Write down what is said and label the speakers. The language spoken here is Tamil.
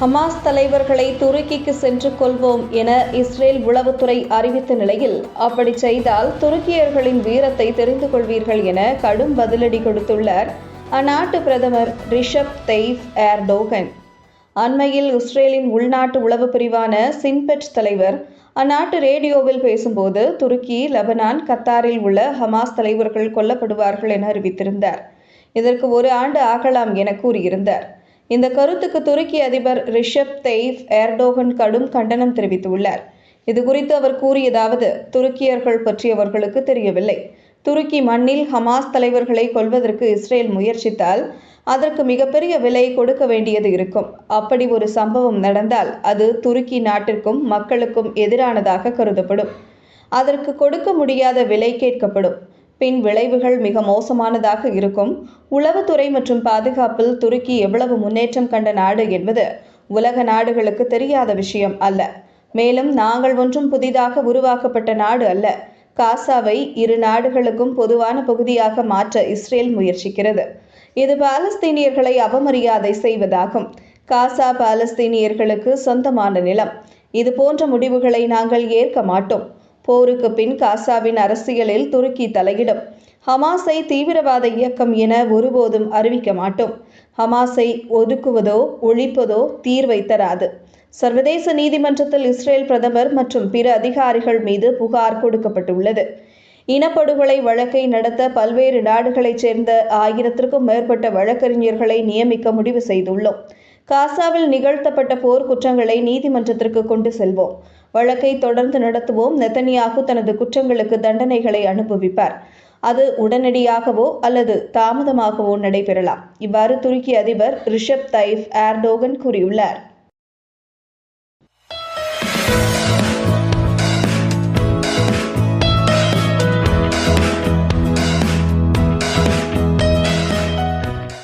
Speaker 1: ஹமாஸ் தலைவர்களை துருக்கிக்கு சென்று கொள்வோம் என இஸ்ரேல் உளவுத்துறை அறிவித்த நிலையில் அப்படி செய்தால் துருக்கியர்களின் வீரத்தை தெரிந்து கொள்வீர்கள் என கடும் பதிலடி கொடுத்துள்ளார் அந்நாட்டு பிரதமர் ரிஷப் தெய்ஃப் ஏர்டோகன் அண்மையில் இஸ்ரேலின் உள்நாட்டு உளவு பிரிவான சின்பெட் தலைவர் அந்நாட்டு ரேடியோவில் பேசும்போது துருக்கி லெபனான் கத்தாரில் உள்ள ஹமாஸ் தலைவர்கள் கொல்லப்படுவார்கள் என அறிவித்திருந்தார். இதற்கு ஒரு ஆண்டு ஆகலாம் என கூறியிருந்தார். இந்த கருத்துக்கு துருக்கி அதிபர் ரிஷப் தெய்ஃப் ஏர்டோகன் கடும் கண்டனம் தெரிவித்துள்ளார். இது குறித்து அவர் கூறியதாவது துருக்கியர்கள் பற்றி அவர்களுக்கு தெரியவில்லை. துருக்கி மண்ணில் ஹமாஸ் தலைவர்களை கொல்வதற்கு இஸ்ரேல் முயற்சித்தால் அதற்கு மிகப்பெரிய விலை கொடுக்க வேண்டியது இருக்கும். அப்படி ஒரு சம்பவம் நடந்தால் அது துருக்கி நாட்டிற்கும் மக்களுக்கும் எதிரானதாக கருதப்படும். அதற்கு கொடுக்க முடியாத விலை கேட்கப்படும். பின் விளைவுகள் மிக மோசமானதாக இருக்கும். உளவுத்துறை மற்றும் பாதுகாப்பில் துருக்கி எவ்வளவு முன்னேற்றம் கண்ட நாடு என்பது உலக நாடுகளுக்கு தெரியாத விஷயம் அல்ல. மேலும் நாங்கள் ஒன்றும் புதிதாக உருவாக்கப்பட்ட நாடு அல்ல. காசாவை இரு நாடுகளுக்கும் பொதுவான பகுதியாக மாற்ற இஸ்ரேல் முயற்சிக்கிறது. இது பாலஸ்தீனியர்களை அவமரியாதை செய்வதாகும். காசா பாலஸ்தீனியர்களுக்கு சொந்தமான நிலம். இது போன்ற முடிவுகளை நாங்கள் ஏற்க மாட்டோம். போருக்கு பின் காசாவின் அரசியலில் துருக்கி தலையிடும். ஹமாஸை தீவிரவாத இயக்கம் என ஒருபோதும் அறிவிக்க மாட்டோம். ஹமாஸை ஒதுக்குவதோ ஒழிப்பதோ தீர்வை தராது. சர்வதேச நீதிமன்றத்தில் இஸ்ரேல் பிரதமர் மற்றும் பிற அதிகாரிகள் மீது புகார் கொடுக்கப்பட்டுள்ளது. இனப்படுகொலை வழக்கை நடத்த பல்வேறு நாடுகளைச் சேர்ந்த ஆயிரத்திற்கும் மேற்பட்ட வழக்கறிஞர்களை நியமிக்க முடிவு செய்துள்ளோம். காசாவில் நிகழ்த்தப்பட்ட போர் குற்றங்களை நீதிமன்றத்திற்கு கொண்டு செல்வோம். வழக்கை தொடர்ந்து நடத்துவோம். நெத்தனியாகு தனது குற்றங்களுக்கு தண்டனைகளை அனுபவிப்பார். அது உடனடியாகவோ அல்லது தாமதமாகவோ நடைபெறலாம். இவ்வாறு துருக்கி அதிபர் ரிஷப் தைஃப் ஏர்டோகன் கூறியுள்ளார்.